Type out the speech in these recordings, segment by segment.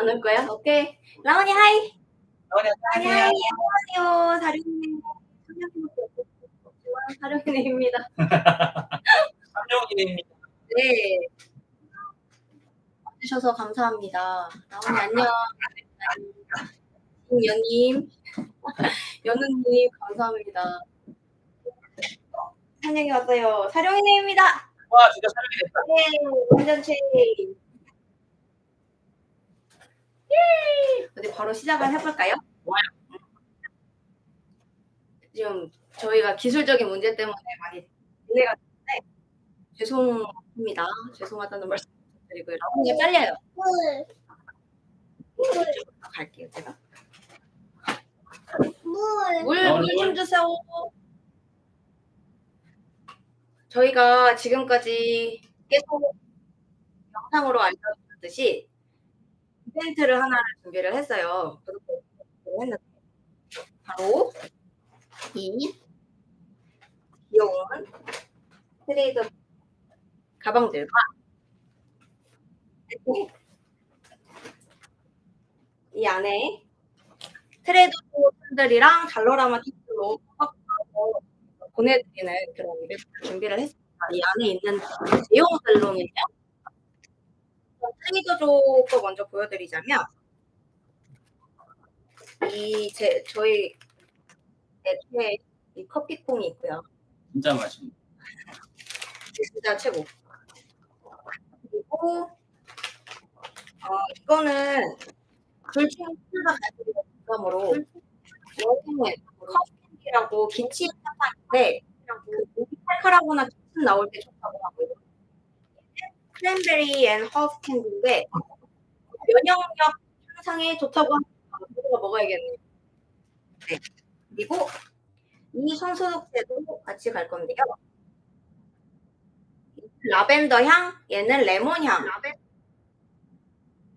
안 올 거야? 오케이. 라온이 하이. 라온이 하이 하이. 안녕하세요. 사령님. 사령님입니다. 삼룡이입니다. 네. 와주셔서 감사합니다. 라온이 안녕. 연님, 연우님 감사합니다. 사령이 왔어요. 사령이님입니다. 와 진짜 사령이 됐다. 네, 완전체. 예! 어디 바로 시작을 해볼까요? 지금 저희가 기술적인 문제 때문에 많이 딜레이가 됐는데 죄송합니다. 죄송하다는 말씀 드리고요. 라운이 잘려요. 이쪽으로 갈게요, 제가. 물, 라온이 물좀 물. 주세요. 저희가 지금까지 계속 영상으로 알려드렸듯이 이벤트를 하나를 준비를 했어요. 바로 이 귀여운 트레이더 가방들과 이 안에 트레이더 팬들이랑 달러라마 키트로 보내드리는 그런 이벤트를 준비를 했습니다. 이 안에 있는 내용들로는요. 트레이더조 거 먼저 보여드리자면 이 제 저희 애초에 이 커피콩이 있고요. 진짜 맛있네. 이게 진짜 최고. 그리고 어 이거는 하나가 가지고 부담으로 여기는 커피라고 김치 사탕인데 그 칼칼하거나 기침 나올 때 좋다고 하고요. 크랜베리 앤 허브 캔디인데 면역력 향상에 좋다고. 이거 먹어야겠네요. 네. 그리고 이 손소독제도 같이 갈 건데요. 라벤더 향, 얘는 레몬 향.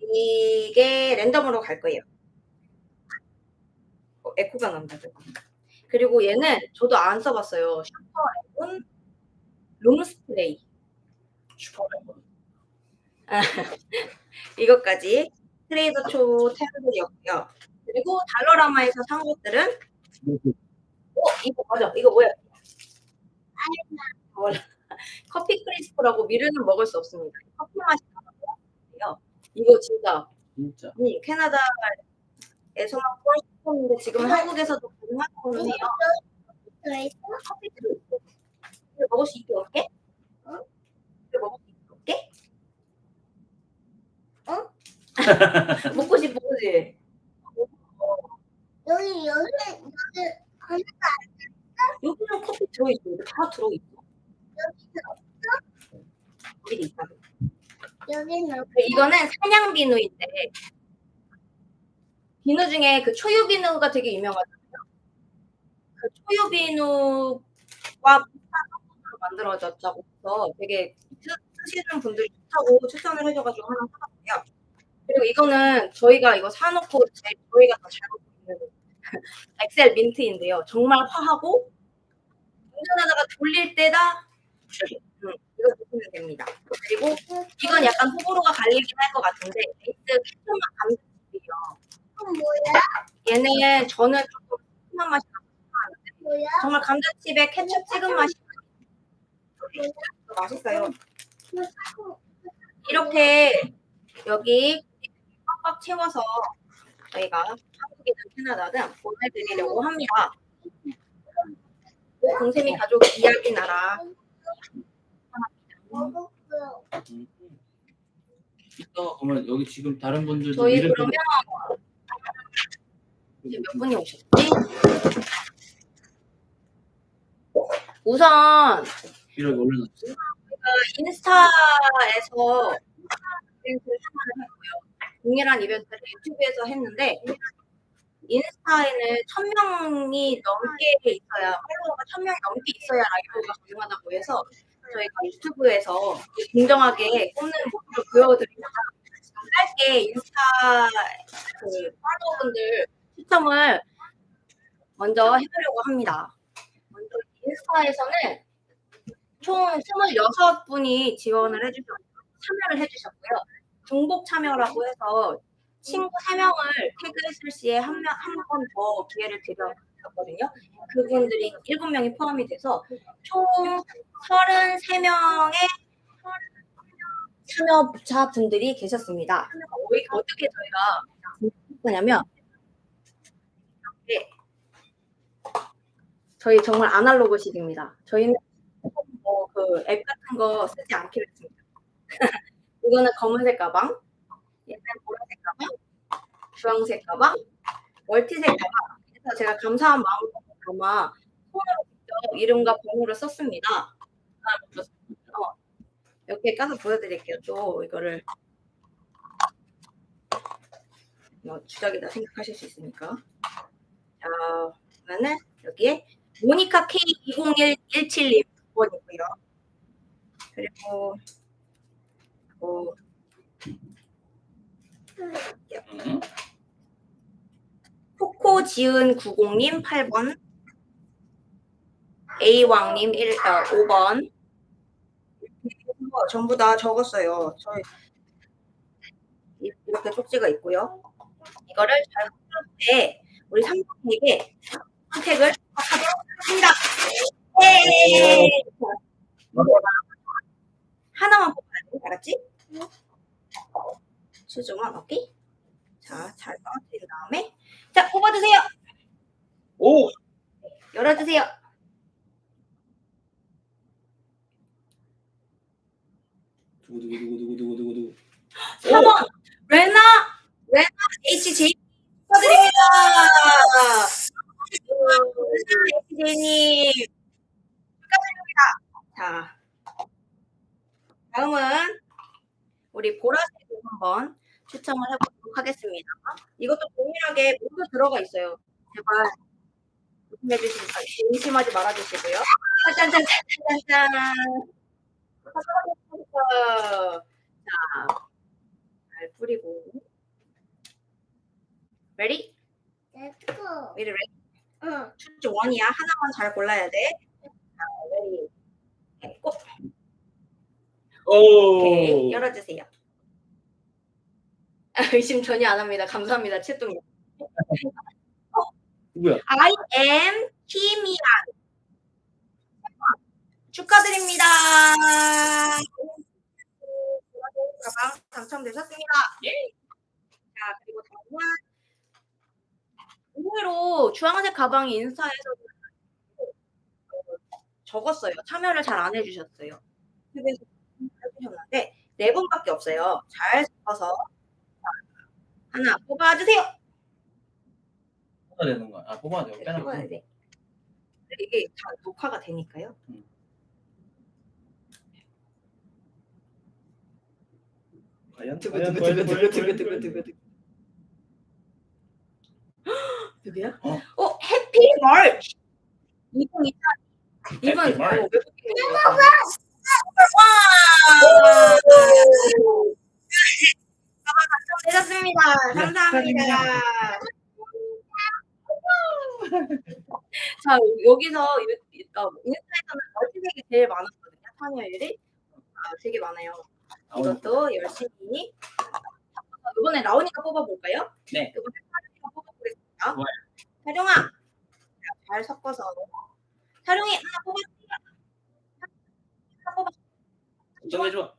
이게 랜덤으로 갈 거예요. 어, 에코가 난다. 그리고 얘는 저도 안 써봤어요. 슈퍼 레몬 룸 스프레이. 슈퍼 레몬. 이것까지 트레이더 초 템들이었고요. 그리고 달러라마에서 산 것들은 어 이거 맞아 이거 뭐야? 어, 커피 크리스프라고 미르는 먹을 수 없습니다. 커피 맛이 나요. 이거 진짜 진짜. 음, 캐나다에서만 구할 수 있었는데 지금 한국에서도 가능하다고 해요. 커피 크리스프 이거 먹을 수 있게 없게? 응? 이거 먹을 수 있게 없게? 응? 먹고 싶어 그지? 여기 여기 여기 건 여기는 커피 들어있어. 다 들어있어. 여기 있다. 여기는 그 이거는 사냥 비누인데 비누 중에 그 초유 비누가 되게 유명하잖아요. 그 초유 비누와 비슷한 성분으로 만들어졌다고 해서 되게 쓰- 쓰시는 분들이 좋다고 추천을 해줘가지고 하나 사봤고요. 그리고 이거는 저희가 이거 사놓고 제- 저희가 더잘 먹고 있는 엑셀 민트인데요. 정말 화하고 운전하다가 돌릴 때다. 음, 이거 보시면 됩니다. 그리고 이건 약간 호불호가 갈리긴 할 것 같은데 캐럿맛 감자칩이에요. 그건 뭐야? 얘는 저는 조금 시큼한 맛이 나는데 뭐야? 정말 감자칩에 케첩 찍은 맛이 맛있어요. 이렇게 여기 꽉꽉 채워서 저희가 한국이든 캐나다든 보내드리려고 합니다. 동생이 가족 이야기 나라 먹었고요. 음. 이따 그러면 여기 지금 다른 분들도 저희 이름 그러면 이제 몇 분이 오셨지? 우선 이렇게 올려놨어요. 인스타에서 이벤트를 참여를 했고요. 동일한 이벤트를 유튜브에서 했는데 인스타에는 천 명이 넘게 있어야 팔로워가 천 명이 넘게 있어야 라이브가 가능하다고 해서 저희가 유튜브에서 공정하게 뽑는 모습을 지금 짧게 인스타 그 팔로워분들 추첨을 먼저 해보려고 합니다. 먼저 인스타에서는 총 26분이 지원을 해주셨고 참여를 해주셨고요. 중복 참여라고 해서 친구 3명을 태그했을 시에 한 명 한 번 더 기회를 드렸거든요. 그분들이 7명이 포함이 돼서 총 33명의 참여자분들이 계셨습니다. 어, 어떻게 저희가 했냐면 이렇게 저희 정말 아날로그식입니다. 저희는 뭐그 앱 같은 거 쓰지 않기로 했습니다. 이거는 검은색 가방, 얘는 보라색 가방, 주황색 가방, 멀티색 가방. 그래서 제가 감사한 마음으로 아마 손으로 직접 이름과 번호를 썼습니다. 어, 이렇게 까서 보여드릴게요. 또 이거를 뭐 주작이다 생각하실 수 있으니까. 자, 그러면은 여기에 모니카 K20117님 번이고요. 그리고 뭐 음. 코코 지은 90님 8번, A왕님 1, 어, 5번. 전부 다 적었어요. 저희 이- 이렇게 쪽지가 있고요. 이거를 잘 후에 우리 상품에게 선택을 하도록 하겠습니다. 예! 하나만 뽑아야 돼, 알았지? 수중은 오케이. 자, 잘 떨어뜨린 다음에 자 뽑아주세요. 오! 열어주세요. 두구 두구 두구 두구 두구 두구. 4번 레나 레나 HJ 축하드립니다. HJ님 축하드립니다. 자 다음은 우리 보라색을 한번 추첨을 해보도록 하겠습니다. 이것도 동일하게 모두 들어가 있어요. 제발 조심해 주시고 의심하지 말아 주시고요. 짠짠짠짠짠짠. 자, 잘 뿌리고. Ready? 렛츠고. Ready, ready? 응. 출제 원이야. 하나만 잘 골라야 돼. 자, ready. 했고, 오케이. 오! 열어주세요. 아, 의심 전혀 안 합니다. 감사합니다. 채동님. 누구야? I am 키미안. 축하드립니다. 가방 당첨되셨습니다. 자, 그리고 다음은 의외로 주황색 가방이 인스타에서 적었어요. 참여를 잘 안 해주셨어요. 그래서 해주셨는데 네 분밖에 없어요. 잘 섞어서 하나 뽑아주세요. 뽑아야 되는 거야. 아, 뽑아야 돼. 빼놔. 뽑아야 돼. 이게 다 녹화가 되니까요. 과연? 두구, 과연? 두구, 과연? 두구, 과연? 두구? 두구, 과연? 두구, 두구. 누구야? 어. 어, 해피 마치. 2024. 이분 해피 마치. 어, 외국인이에요. 와! 당첨 되셨습니다. 감사합니다. 자, 여기서 유- 어, 인스타에서는 멀티색이 제일 많았거든요. 참여율이. 아, 되게 많아요. 이것도 열심히 어, 이번에 라온이가 뽑아볼까요? 네. 이번에 사룡이가 뽑아보겠습니다. 사룡아, 자, 잘 섞어서 사룡이 하나 뽑았습니다. 하나 뽑았. 정해줘.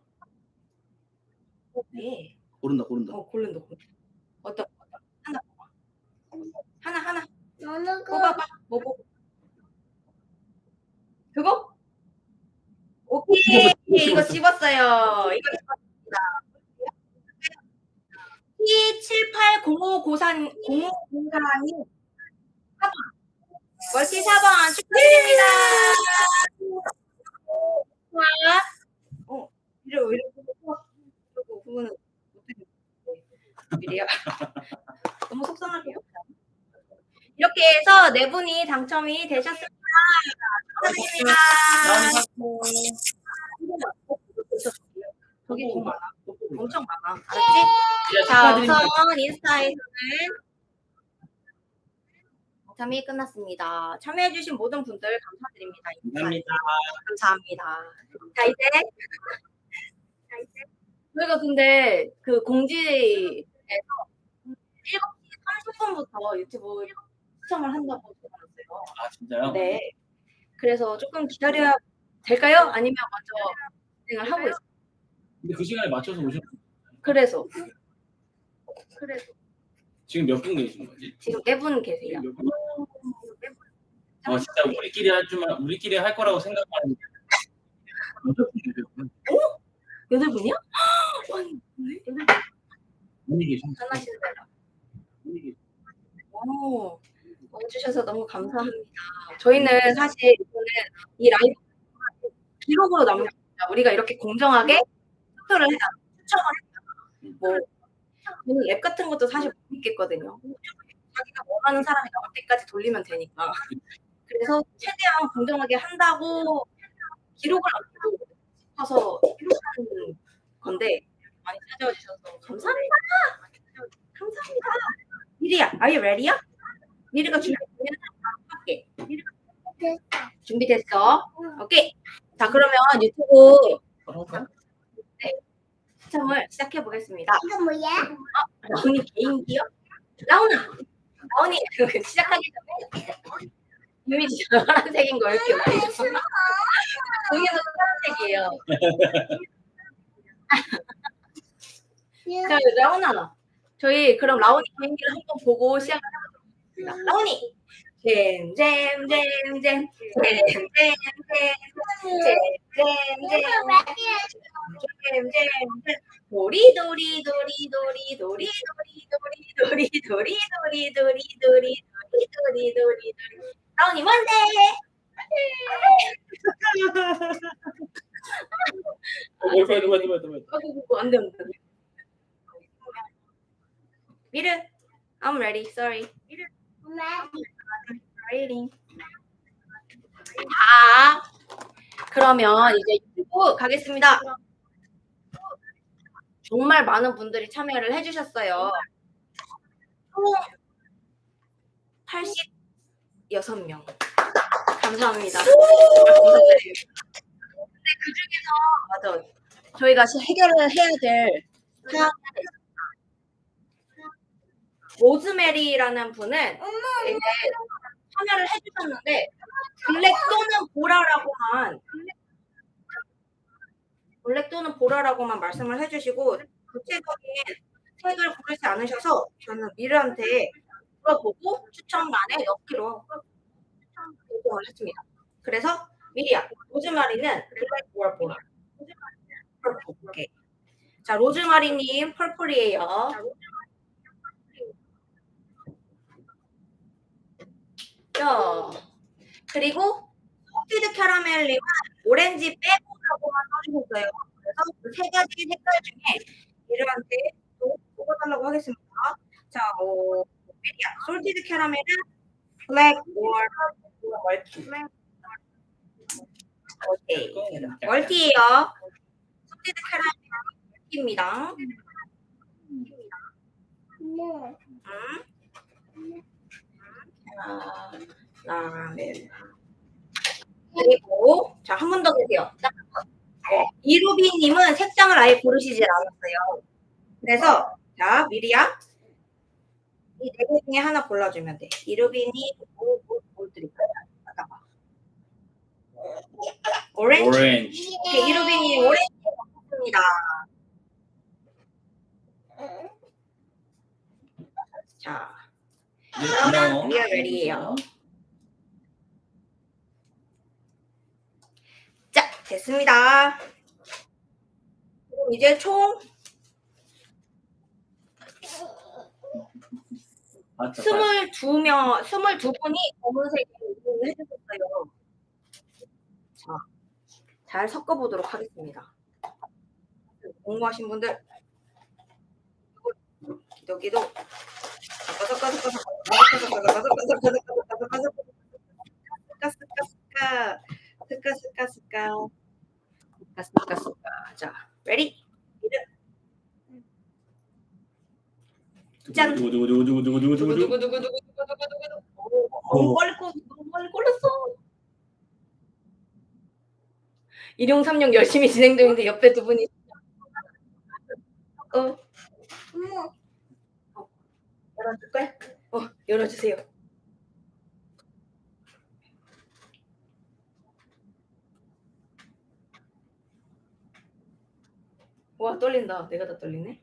네. 고른다, 고른다. 어 고른다 고른다. 어떤 어떤 하나 뽑아. 하나 하나 너는 그 뽑아봐. 뭐 뽑? 그거? 오케이 이거 집었어요. 이거 집었습니다. T780594 0504님 4번 멀티 4번 축하드립니다. 와, 어 이래 왜 이렇게 그리고 그거는 미리야? 너무 속상하게요. 이렇게 해서 네 분이 당첨이 되셨습니다. 축하드립니다. 저기 좀 많아. 엄청 많아. 알았지? 야, 자. 우선 인스타에서는 당첨이 끝났습니다. 참여해주신 모든 분들 감사드립니다. 감사합니다. 감사합니다. 자, 이제. 자, 이제. 저희가 근데 그 공지 에서 처음부터 유튜브 시청을 한다고 들었어요. 아 진짜요? 네. 그래서 조금 기다려야 될까요? 아니면 먼저 진행을 하고 있어요. 근데 그 시간에 맞춰서 오셨. 그래서 그래서 지금 몇 분 계신 거지? 지금 네 분 계세요. 몇 분? 아 진짜 우리끼리 할 줄만 우리끼리 할 거라고 생각하는. 여덟 분이요? 분 이 계신. 전화하시는 대로. 계신. 오, 와주셔서 너무 감사합니다. 저희는 사실 이거는 이 라이브 기록으로 남깁니다. 우리가 이렇게 공정하게 투표를 해야 추첨을 했다. 뭐 저는 앱 같은 것도 사실 못 믿겠거든요. 자기가 원하는 사람이 나올 때까지 돌리면 되니까. 그래서 최대한 공정하게 한다고 기록을 남기고 싶어서 하는 건데 많이 찾아와 주셔서 감사합니다. 감사합니다. 미리야, are you ready야? 미리가 준비되면 할게. 준비됐어? 오케이. 자, 그러면 유튜브 거라고? 시청을 시작해 보겠습니다. 이거 뭐야? 라온이 개인기요? 라온아, 라온이 시작하기 전에 이미 파란색인 거 이렇게 웃기죠? 동에서 파란색이에요. 자, 라온아, 저희 그럼 라온이 개인기를 한번 보고 시작을 해보겠습니다. 라온이, 잼잼잼잼, 잼잼잼잼, 잼잼잼잼. 잼잼잼 도리 도리 도리 도리 도리 도리 도리 도리 도리 도리 도리 도리 도리 도리 도리 도리 나온이 뭔데? 어, 돼, 봐야 돼. 아이고 안돼 안돼 미르 I'm ready. Sorry. Waiting 자 그러면 이제 유튜브 가겠습니다. 정말 많은 분들이 참여를 해주셨어요. 총 86명. 감사합니다. 근데 그 중에서 맞아. 저희가 시- 해결을 해야 될 사항이 로즈메리라는 분은 이제 참여를 해주셨는데 블랙 또는 보라라고만 블랙 또는 보라라고만 말씀을 해주시고 구체적인 색을 고르지 않으셔서 저는 미르한테 물어보고 추천란에 넣기로 결정을 했습니다. 그래서 미리야 로즈마리는 블랙 or 보라 펄플 오케이. 자 로즈마리님 펄플이에요. 자 그리고 소피드 캐러멜님은 오렌지 빼고라고만 써주셨어요. 그래서 그 세 가지 색깔 중에 미르한테 또 뽑아달라고 하겠습니다. 자, 어, 솔티드 캐러멜은 블랙 or 멀티. 오케이. 멀티예요. 소티드 캐러멜 멀티입니다. 음. 자, 라멜. 그리고 자한분더 계세요. 네. 이루비님은 색상을 아예 고르시질 않았어요. 그래서 자 미리야 이 네 개 중에 하나 골라주면 돼. 이루비니 뭐, 뭐, 뭐 드릴까요? 잠깐만. 오렌지. 오렌지. 오케이, 이루비니 오렌지 먹습니다. 자 네, 그러면 ready예요. 자, 됐습니다. 그럼 이제 총 맞다, 22명, 22분이 검은색 의견을 해주셨어요. 자, 잘 섞어보도록 하겠습니다. 공부하신 분들, 기도기도, 섞어, 섞어, 섞어, 섞어, 스까, 스까, 스까, 스까, 스까, 스까, 스까, 스까, 스까. 자, ready? 짠. 두구 두구 두구 두구 두구 두구 두구 두구. 두구두구두구두구두구두구. 너무 빨리 꼴 너무 빨리 꼴렸어. 일용 삼용 열심히 진행 중인데 옆에 두 분이 어 엄마, 열어줄까요? 어, 열어주세요. 와, 떨린다. 내가 다 떨리네.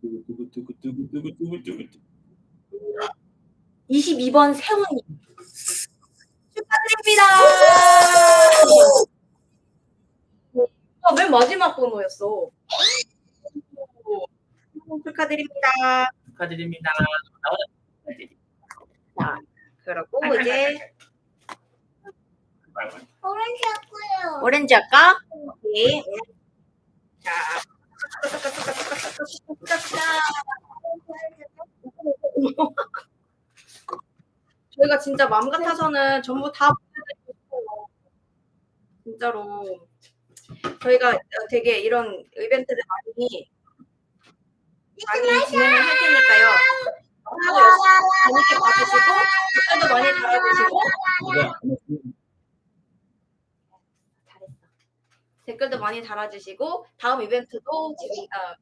두구두구두구두구두구두구두구. 22번 세훈이. 축하드립니다. 아, 맨 마지막 번호였어. 오, 축하드립니다. 축하드립니다. 자, 그러고 이제 오렌지 할거예요. 오렌지 할까? 오케이. 자, 저희가 진짜 마음 같아서는 전부 다 보내드리고 싶어요. 진짜로 저희가 되게 이런 이벤트를 많이 많이 진행을 할 테니까요. 재밌게 봐주시고 댓글도 많이 달아주시고? 잘했어. 댓글도 많이 달아주시고 다음 이벤트도 저희가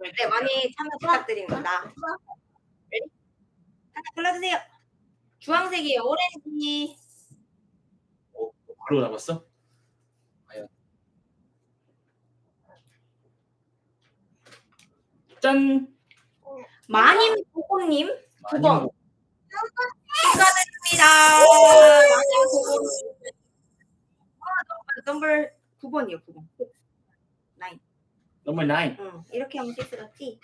네, 많이 참여 부탁드립니다. 하나 골라주세요. 주황색이에요. 오렌지. 어, 바로 나왔어? 과연? 짠! 마님 보고님 두 번. 많이 축하드립니다. 마님 보고님. 아, 넘버 9번이요. 9번. 넘버 9. 응, 이렇게 하면 같지?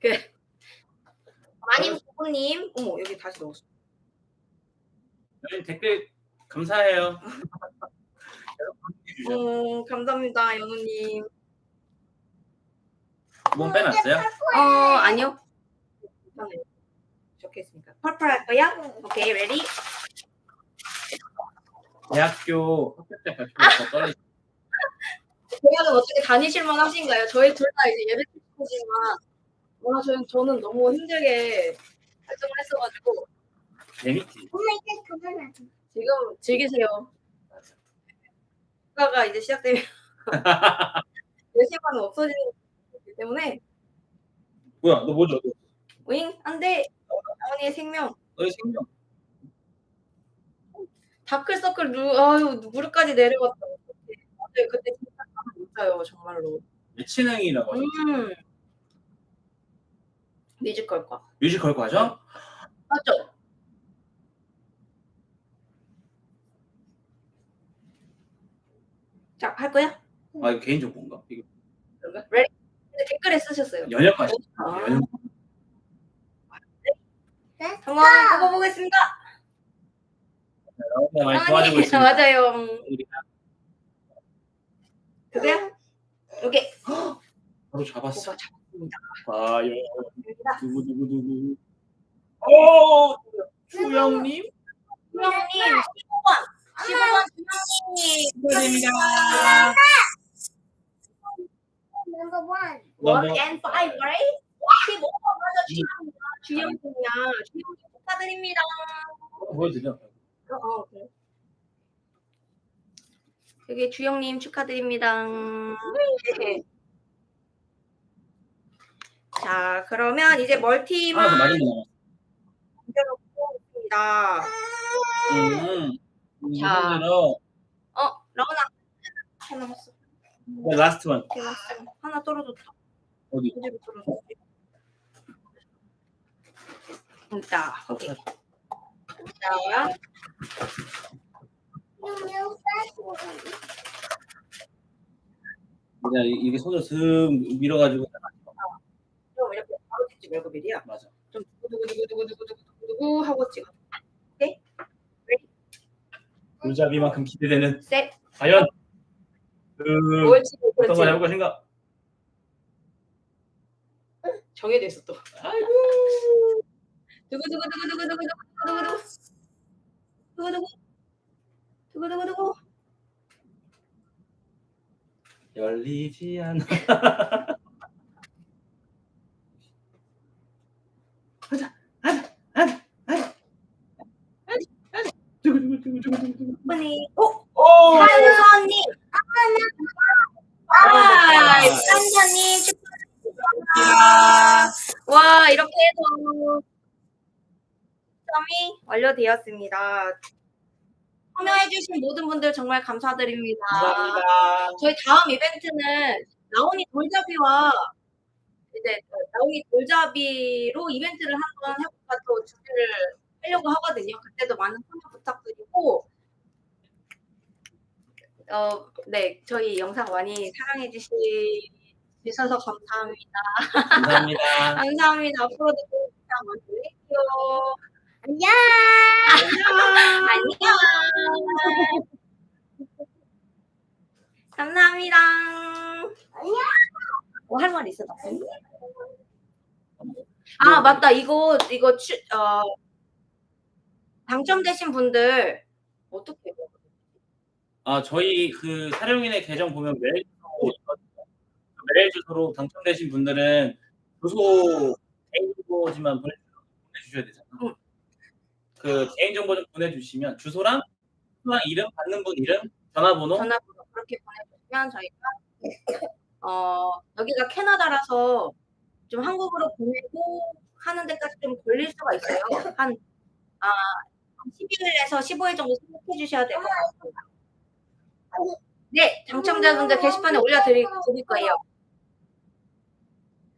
그 마님 보고님. 어머 여기 다시 넣었어. 여러분 댓글 감사해요. 음, 감사합니다, 연우님. 두번 빼놨어요? 어, 아니요. 적혀있으니까. 펄펄 할 거야? 오케이, 레디? 대학교 발표가 떨리 대학은 어떻게 다니실만 하신가요? 저희 둘 다 이제 예를 들지만, 와, 저는, 저는 너무 힘들게 활동을 했어가지고, 재밌지. 엄마 이제 그만하자. 지금 즐기세요. 휴가가 이제 시작되면, 4시간은 없어지는 거기 때문에, 뭐야, 너 뭐죠? 너, 윙, 안 돼! 어머니의 생명. 너의 생명. 다크서클 누, 아유, 무릎까지 내려갔다. 맞아요. 그때 진짜 잠을 못 자요, 정말로. 예체능이라고 하죠. 음. 뮤지컬과. 뮤지컬 과정? 맞죠? 자, 할 거야? 아, 이거 개인정보인가? 이거 그런가? 레디? 근데 댓글에 쓰셨어요. 연역 과정. 아, 연역. 한번 뽑아보겠습니다. 나오면 많이 아니, 도와주고 있습니다. 맞아요. 음, 우리가 그래요? 여기 바로 잡았어. 과연 여기다. 누구 누구 누구? 오, 수영님 주영님 15번. 15번 주영님. 축하드립니다. 원. And five, right? 15번 맞아, 주영이야. 주영님이야. 주영님 축하드립니다. 어, 보여드려. 어, 어, 그래. 여기 주영님 축하드립니다. 네. 자, 그러면 이제 멀티만 거 만들어보고 있습니다. 음. 자. 어, 라온아. 하나 남았어. 네, 라스트 원. 하나 떨어졌다. 어디? 있다. 오케이. 자, 그냥 이- 이게 손으로 슥 밀어가지고 좀 이렇게 바로 찍지 말고 미리야. 맞아. 좀 두구두구두구두구두구두구 하고 찍어. 골잡이만큼 기대되는 셋. 과연 그 옳지, 어떤 걸. 해볼 것인가? 정해져 있어 또. 아이고. 두구두구두구두구두구두구두구두구. 두구두구. 두구두구두구. 열리지 않아. 하자, 하자, 하자, 하자. 두구두구두구두구두구. 언니. 완료되었습니다. 참여해주신 모든 분들 정말 감사드립니다. 감사합니다. 저희 다음 이벤트는 나온이 돌잡이와 이제 나온이 돌잡이로 이벤트를 한번 해볼까 또 준비를 하려고 하거든요. 그때도 많은 참여 부탁드리고 어, 네, 저희 영상 많이 사랑해 주셔서 감사합니다. 감사합니다. 감사합니다. 앞으로도 영상 많이 올릴게요. 안녕. 안녕. 감사합니다. 안녕. 뭐 할 말 있어, 나? 아, 맞다. 이거, 이거, 추, 어, 당첨되신 분들, 어떻게 해요? 아, 저희 그 사령인의 계정 보면 메일 주소 있거든요. 그 메일 주소로 당첨되신 분들은 주소 개인정보지만 보내- 보내주셔야 되잖아요. 응. 그 개인 정보 좀 보내주시면 주소랑 주소랑 이름 받는 분 이름 전화번호 전화번호 그렇게 보내주시면 저희가, 어, 여기가 캐나다라서 좀 한국으로 보내고 하는 데까지 좀 걸릴 수가 있어요. 한, 아, 12일에서 15일 정도 생각해 주셔야 될 것 같습니다. 네, 당첨자분들 게시판에 올려드릴 드릴 거예요.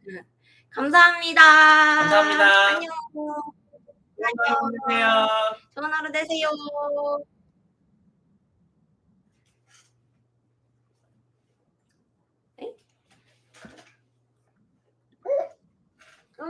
네. 감사합니다. 감사합니다. 안녕. 계세요. 좋은 하루 되세요.